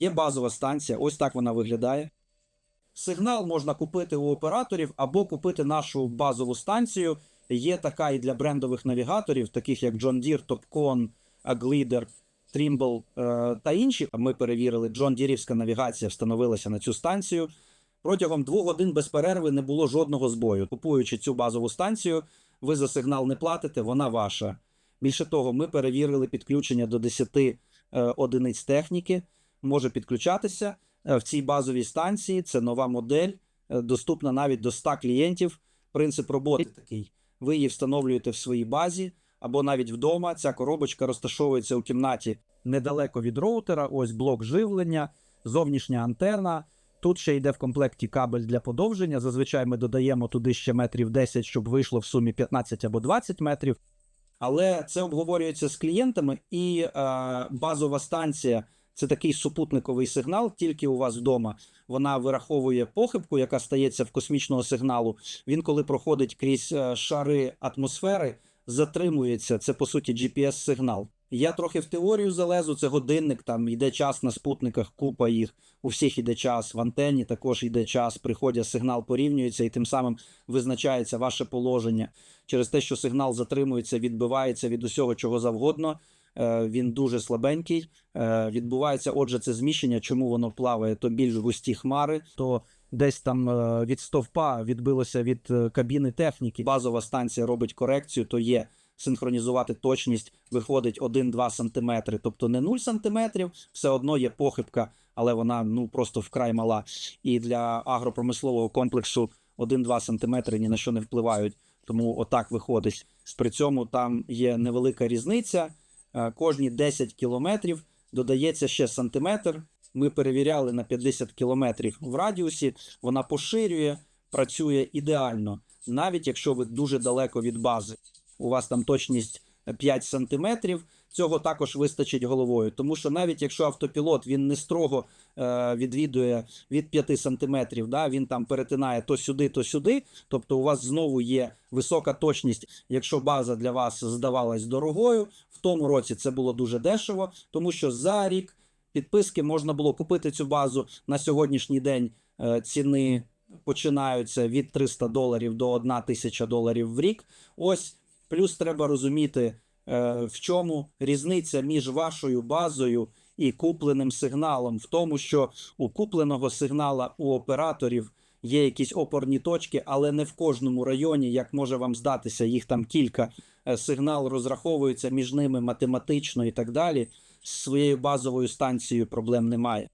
Є базова станція, ось так вона виглядає. Сигнал можна купити у операторів або купити нашу базову станцію. Є така і для брендових навігаторів, таких як John Deere, Topcon, Aglider, Trimble е, та інші. Ми перевірили, John Deere'івська навігація встановилася на цю станцію. Протягом двох годин без перерви не було жодного збою. Купуючи цю базову станцію, ви за сигнал не платите, вона ваша. Більше того, ми перевірили підключення до 10 е, одиниць техніки, може підключатися е, в цій базовій станції. Це нова модель, е, доступна навіть до 100 клієнтів. Принцип роботи такий: ви її встановлюєте в своїй базі або навіть вдома. Ця коробочка розташовується у кімнаті недалеко від роутера. Ось блок живлення, зовнішня антенна. Тут ще йде в комплекті кабель для подовження. Зазвичай ми додаємо туди ще метрів 10, щоб вийшло в сумі 15 або 20 метрів. Але це обговорюється з клієнтами, і е, базова станція це такий супутниковий сигнал, тільки у вас вдома. Вона вираховує похибку, яка стається в космічного сигналу. Він, коли проходить крізь е, шари атмосфери, затримується. Це по суті GPS-сигнал. Я трохи в теорію залезу. Це годинник. Там йде час на спутниках, купа їх. У всіх йде час. В антенні також йде час. Приходять сигнал, порівнюється, і тим самим визначається ваше положення через те, що сигнал затримується, відбивається від усього чого завгодно. Е, Він дуже слабенький. Е, Відбувається, отже, це зміщення. Чому воно плаває? То більш густі хмари, то десь там е, від стовпа відбилося від кабіни техніки. Базова станція робить корекцію, то є синхронізувати точність, виходить 1-2 см, тобто не 0 см, все одно є похибка, але вона ну просто вкрай мала. І для агропромислового комплексу 1-2 см ні на що не впливають. Тому отак виходить. При цьому там є невелика різниця. Е, Кожні 10 кілометрів додається ще сантиметр. Ми перевіряли на 50 кілометрів в радіусі. Вона поширює, працює ідеально, навіть якщо ви дуже далеко від бази. У вас там точність 5 сантиметрів. Цього також вистачить головою, тому що навіть якщо автопілот він не строго е, відвідує від 5 сантиметрів, да, він там перетинає то сюди, то сюди. Тобто у вас знову є висока точність, якщо база для вас здавалась дорогою. В тому році це було дуже дешево, тому що за рік підписки можна було купити цю базу на сьогоднішній день. Е, ціни починаються від 300 доларів до 1 тисяча доларів в рік. Ось плюс треба розуміти, е, в чому різниця між вашою базою і купленим сигналом, в тому, що у купленого сигнала у операторів є якісь опорні точки, але не в кожному районі, як може вам здатися, їх там кілька. Е, Сигнал розраховується між ними математично і так далі. З своєю базовою станцією проблем немає.